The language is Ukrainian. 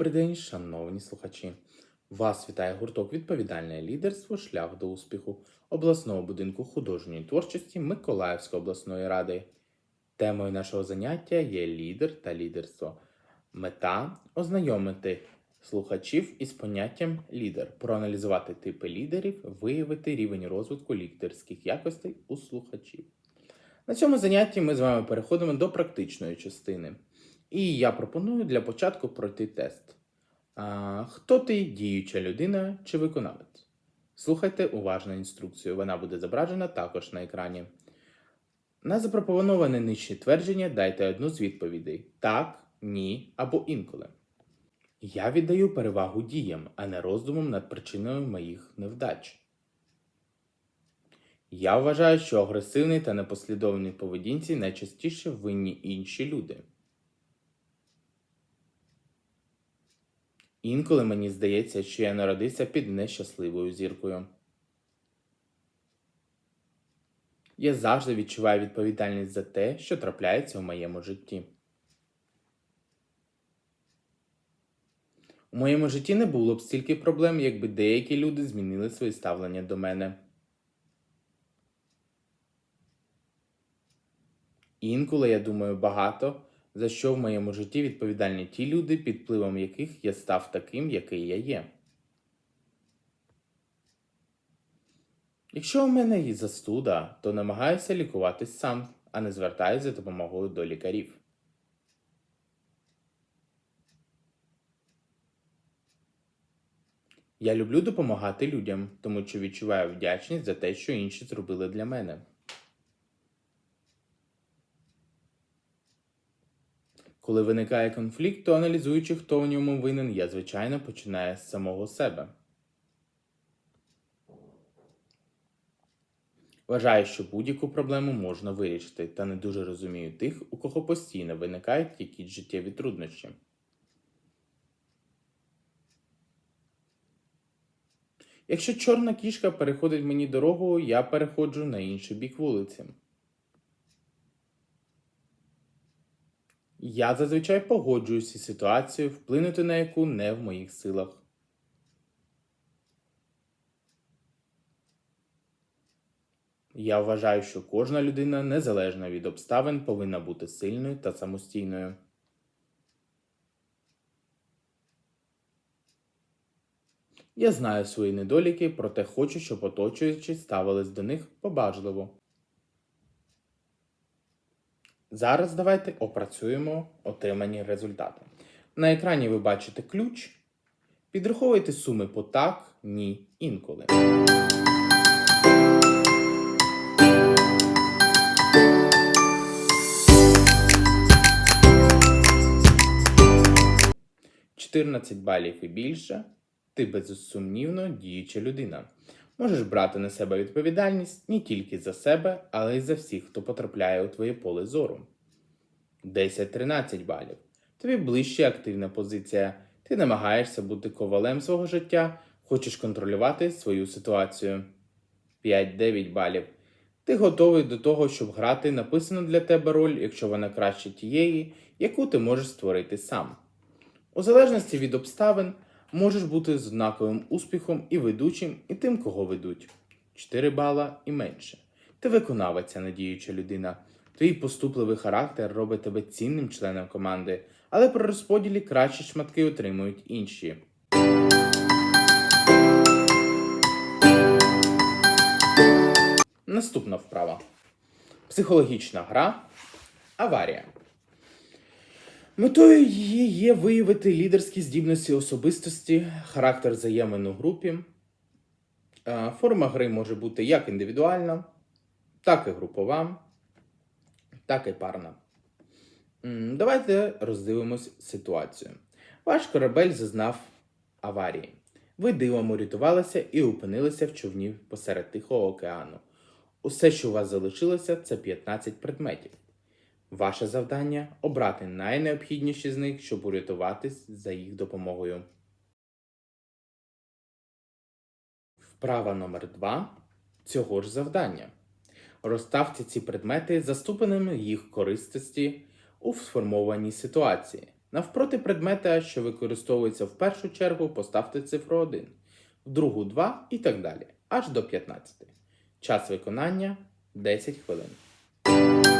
Добрий день, шановні слухачі. Вас вітає гурток Відповідальне лідерство Шлях до успіху обласного будинку художньої творчості Миколаївської обласної ради. Темою нашого заняття є лідер та лідерство. Мета ознайомити слухачів із поняттям лідер, проаналізувати типи лідерів, виявити рівень розвитку лідерських якостей у слухачів. На цьому занятті ми з вами переходимо до практичної частини. І я пропоную для початку пройти тест. А, хто ти діюча людина чи виконавець? Слухайте уважно інструкцію, вона буде зображена також на екрані. На запропоноване нижче твердження дайте одну з відповідей: так, ні або інколи. Я віддаю перевагу діям, а не роздумам над причиною моїх невдач. Я вважаю, що агресивний та непослідовній поведінці найчастіше винні інші люди. Інколи мені здається, що я народився під нещасливою зіркою. Я завжди відчуваю відповідальність за те, що трапляється в моєму житті. У моєму житті не було б стільки проблем, якби деякі люди змінили своє ставлення до мене. Інколи я думаю багато, за що в моєму житті відповідальні ті люди, під впливом яких я став таким, який я є. Якщо у мене є застуда, то намагаюся лікуватись сам, а не звертаюся за допомогою до лікарів. Я люблю допомагати людям, тому що відчуваю вдячність за те, що інші зробили для мене. Коли виникає конфлікт, то аналізуючи, хто в ньому винен, я звичайно починаю з самого себе. Вважаю, що будь-яку проблему можна вирішити, та не дуже розумію тих, у кого постійно виникають якісь життєві труднощі. Якщо чорна кішка переходить мені дорогу, я переходжу на інший бік вулиці. Я зазвичай погоджуюся з ситуацією, вплинути на яку не в моїх силах. Я вважаю, що кожна людина, незалежно від обставин, повинна бути сильною та самостійною. Я знаю свої недоліки, проте хочу, щоб оточуючі ставились до них побажливо. Зараз давайте опрацюємо отримані результати. На екрані ви бачите ключ. Підраховуйте суми по так, ні, інколи. «14 балів і більше. Ти безсумнівно діюча людина. Можеш брати на себе відповідальність не тільки за себе, але й за всіх, хто потрапляє у твоє поле зору. 10-13 балів. Тобі ближче активна позиція. Ти намагаєшся бути ковалем свого життя, хочеш контролювати свою ситуацію. 5-9 балів. Ти готовий до того, щоб грати написану для тебе роль, якщо вона краще тієї, яку ти можеш створити сам. У залежності від обставин можеш бути знаковим успіхом і ведучим, і тим, кого ведуть. 4 бала і менше. Ти виконавець, а не діюча людина. Твій поступливий характер робить тебе цінним членом команди, але при розподілі кращі шматки отримують інші. Наступна вправа. Психологічна гра. Аварія. Метою її є виявити лідерські здібності особистості, характер взаємин у групі. Форма гри може бути як індивідуальна, так і групова, так і парна. Давайте роздивимось ситуацію. Ваш корабель зазнав аварії. Ви дивом урятувалися і опинилися в човні посеред Тихого океану. Усе, що у вас залишилося, це 15 предметів. Ваше завдання обрати найнеобхідніші з них, щоб урятуватись за їх допомогою. Вправа номер 2 цього ж завдання. Розставте ці предмети за їх користості у сформованій ситуації. Навпроти предмета, що використовується в першу чергу, поставте цифру 1, в другу 2 і так далі, аж до 15. Час виконання 10 хвилин.